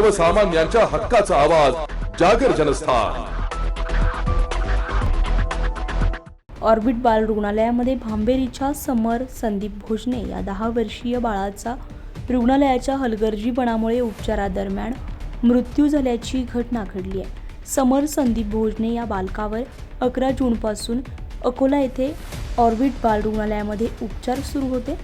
सर्वसामान्यांच्या हक्काचा आवाज जागर जनस्थान. ऑर्बिट बाल रुग्णालयामध्ये भांबेरीच्या समर संदीप भोजने या दहा वर्षीय बाळाचा रुग्णालयाच्या हलगर्जीपणामुळे उपचारादरम्यान मृत्यू झाल्याची घटना घडली आहे. समर संदीप भोजने या बालकावर अकरा जूनपासून अकोला येथे ऑर्बिट बाल रुग्णालयामध्ये उपचार सुरू होते.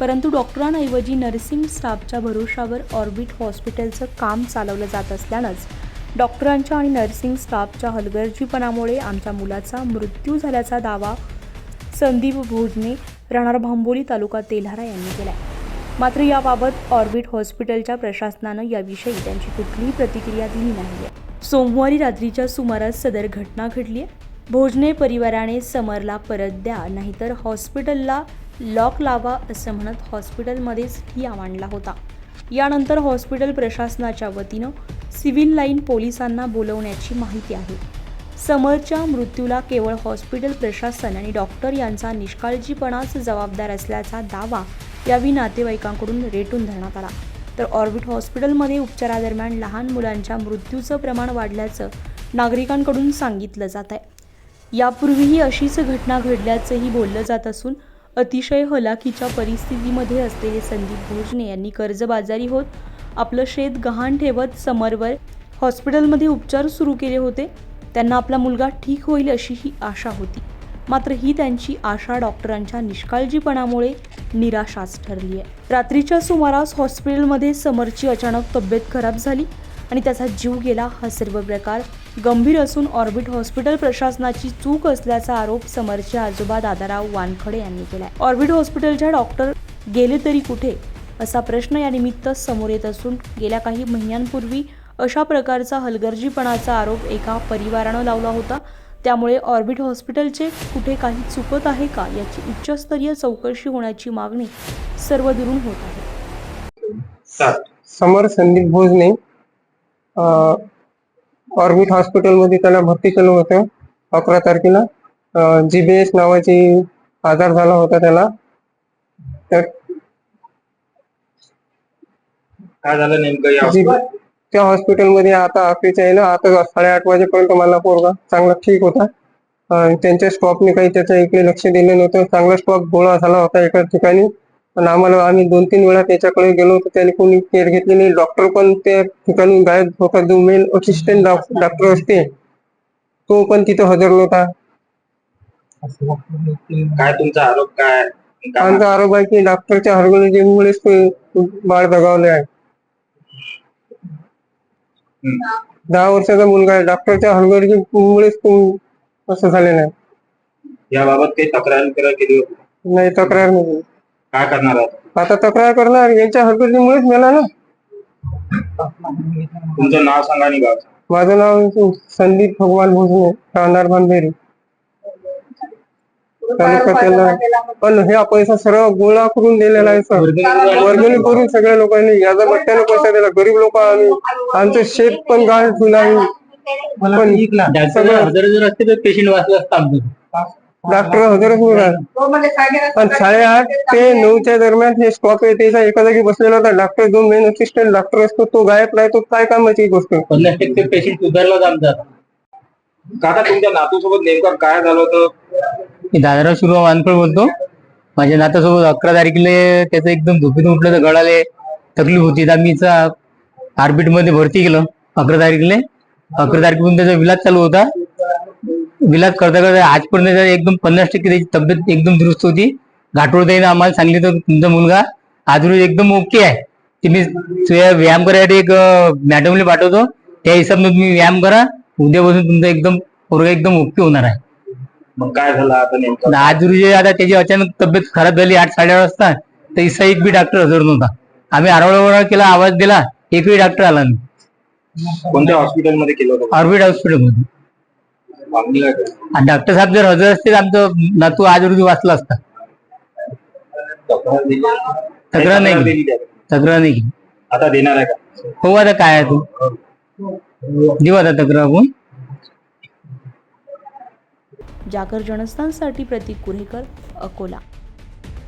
परंतु डॉक्टरांऐवजी नर्सिंग स्टाफच्या भरोशावर ऑर्बिट हॉस्पिटलचं काम चालवलं जात असल्यानंच डॉक्टरांच्या आणि नर्सिंग स्टाफच्या हलगर्जीपणामुळे आमच्या मुलाचा मृत्यू झाल्याचा दावा संदीप भोजने राहणार भांबोली तालुका तेल्हारा यांनी केला मात्र याबाबत ऑर्बिट हॉस्पिटलच्या प्रशासनानं याविषयी त्यांची कुठलीही प्रतिक्रिया दिली नाही आहे सोमवारी रात्रीच्या सुमारास सदर घटना घडली आहे भोजने परिवाराने समरला परत द्या नाहीतर हॉस्पिटलला लॉक लावा असं म्हणत हॉस्पिटलमध्येच ठिया मांडला होता. यानंतर हॉस्पिटल प्रशासनाच्या वतीनं सिव्हिल लाईन पोलिसांना बोलवण्याची माहिती आहे. समरच्या मृत्यूला केवळ हॉस्पिटल प्रशासन आणि डॉक्टर यांचा निष्काळजीपणाच जबाबदार असल्याचा दावा यावेळी नातेवाईकांकडून रेटून धरण्यात आला. तर ऑर्बिट हॉस्पिटलमध्ये उपचारादरम्यान लहान मुलांच्या मृत्यूचं प्रमाण वाढल्याचं नागरिकांकडून सांगितलं जात आहे यापूर्वीही अशीच घटना घडल्याचंही बोललं जात असून अतिशय हलाखीच्या परिस्थितीमध्ये असलेले संदीप भोजने यांनी कर्जबाजारी होत आपलं शेत गहाण ठेवत समरवर हॉस्पिटलमध्ये उपचार सुरू केले होते. त्यांना आपला मुलगा ठीक होईल अशी ही आशा होती. मात्र ही त्यांची आशा डॉक्टरांच्या निष्काळजीपणामुळे निराशाच ठरली आहे रात्रीच्या सुमारास हॉस्पिटलमध्ये समरची अचानक तब्येत खराब झाली. आणि त्याचा जीव गेला हा सर्व प्रकार. गंभीर असून ऑर्बिट हॉस्पिटल प्रशासनाची चूक असल्याचा आरोप समरचे आजोबा दादाराव वानखडे यांनी केलाय. ऑर्बिट हॉस्पिटलच्या डॉक्टर गेले तरी कुठे? असा प्रश्न या निमित्त समोर येत असून गेल्या काही महिन्यांपूर्वी अशा प्रकारचा हलगर्जीपणाचा आरोप एका परिवारानं लावला होता. त्यामुळे ऑर्बिट हॉस्पिटलचे कुठे काही चुकत आहे का याची उच्चस्तरीय चौकशी होण्याची मागणी सर्व दुरून होत आहे. समर संदीप भोजने ऑर्बिट हॉस्पिटलमध्ये त्याला भरती केलं होतं. अकरा तारखेला. जी बी एस नावाची आजार झाला होता त्याला. तर काय झालं नेमकं त्या हॉस्पिटलमध्ये आता आहे ना आता साडेआठ वाजेपर्यंत मला पोरगा चांगला ठीक होता. त्यांच्या स्टॉपने काही त्याच्या इकडे लक्ष दिलं नव्हतं. चांगला स्टॉप गोळा झाला होता एका ठिकाणी. पण आम्हाला आम्ही दोन तीन वेळा त्याच्याकडे गेलो होतो त्याने कोणी केअर घेतली नाही. डॉक्टर पण त्या ठिकाणी गायब होता जो मेन असिस्टंट डॉक्टर असते. तो पण तिथे हजर नव्हता. काय तुमचा आरोप काय? आमचा आरोप आहे की डॉक्टरच्या हरगोळीमुळेच तो बाळ दगावले आहे. दहा वर्षाचा मुलगा आहे. डॉक्टरच्या हलगर्जीमुळेच तो असं झालेलं आहे. याबाबत काही तक्रार करा केली होती? नाही तक्रार नाही. काय करणार आहात आता तक्रार करणार यांच्या हलगर्जीमुळेच मेला ना. तुमचं नाव सांगा आणि गाव. सांगा. माझं नाव संदीप भगवान भोजने राहणार बांधेरी पण हा पैसा सर्व गोळा करून दिलेला आहे सर. वर्गणी करून सगळ्या लोकांनी याचा बट्ट्याने पैसा दिला. गरीब लोक आम्ही आमचं शेत पण गाळ ठेवलं आहे पण सगळं हजर जर असते तर पेशंट वाचलं असतं आमचं. डॉक्टर हजरच नाही राहत. पण साडेआठ ते नऊच्या दरम्यान हे आहे त्याचा एका जागी बसलेला होता डॉक्टर दोन मेन असिस्टंट डॉक्टर असतो तो गायब नाही तो काय कामाची गोष्ट? पन्नास टक्के पेशंट सुधारलाच आमचा काका तुमच्या नातूसोबत नेमकं काय झालं होतं? मी दादाराव शिरो वानफळ बोलतो. माझ्या नातासोबत अकरा तारखेला त्याचं एकदम झोपेतून उठलं तर गळाले तकलीफ होती. तर आम्ही ऑर्बिटमध्ये भरती केलं अकरा तारखेला. अकरा तारखेपासून त्याचा विलाज चालू होता. विलाज करता करता आजपर्यंत एकदम पन्नास टक्के त्याची तब्येत एकदम दुरुस्त होती. घाटोळताईनं आम्हाला सांगितलं तर तुमचा मुलगा आज रोज एकदम ओके आहे. तुम्ही व्यायाम करायसाठी एक मॅडमला पाठवतो. त्या हिशोबाने तुम्ही व्यायाम करा. उद्यापासून तुमचा एकदम पोरगा एकदम ओके होणार आहे. मग काय झालं आता नेमकं? आणि आज रोजी आता त्याची अचानक तब्येत खराब झाली आठ साडेआठ वाजता. तर इसा एक बी डॉक्टर हजर नव्हता. आम्ही आरवडा केला आवाज दिला एकही डॉक्टर आला नाही. कोणत्या हॉस्पिटलमध्ये केलं ऑर्बिट हॉस्पिटलमध्ये मागणी काय केली? आणि डॉक्टर साहेब जर हजर असते तर आमचं नातू आज रोजी वाचला असता. तक्रार नाही केली. तक्रार नाही केली. आता देणार आहे का? हो आता काय आहे तू? देऊ आता तक्रार आपण. जागर जनस्थानसाठी प्रतीक कुरेकर अकोला.